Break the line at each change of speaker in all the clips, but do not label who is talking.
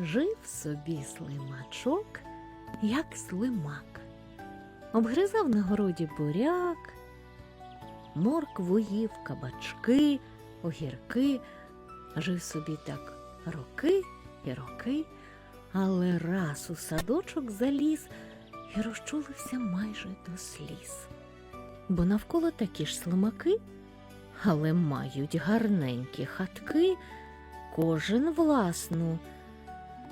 Жив собі слимачок, як слимак. Обгризав на городі буряк, моркву їв, кабачки, огірки. Жив собі так роки і роки, але раз у садочок заліз і розчулився майже до сліз. Бо навколо такі ж слимаки, але мають гарненькі хатки, кожен власну.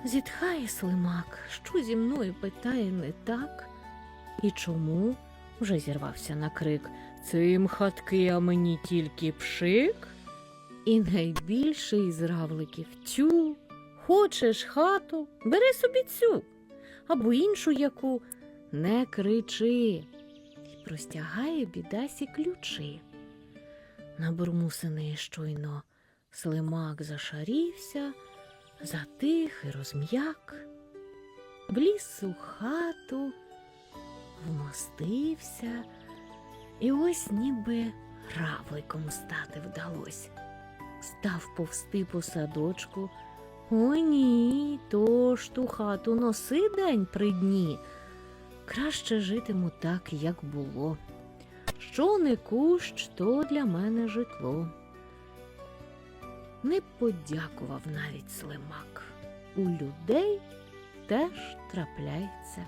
Зітхає слимак, що зі мною питає не так. І чому? Вже зірвався на крик. Цим хатки, а мені тільки пшик. І найбільший із равликів тю. Хочеш хату, бери собі цю, або іншу яку не кричи. І простягає бідасі ключі. На бурмусини щойно слимак зашарівся, затих і розм'як, вліз у хату, вмостився, і ось ніби равликом стати вдалось. Став повсти по садочку. О, ні, то ж ту хату носи день при дні. Краще житиму так, як було. Що не кущ, то для мене житло. Не подякував навіть слимак. У людей теж трапляється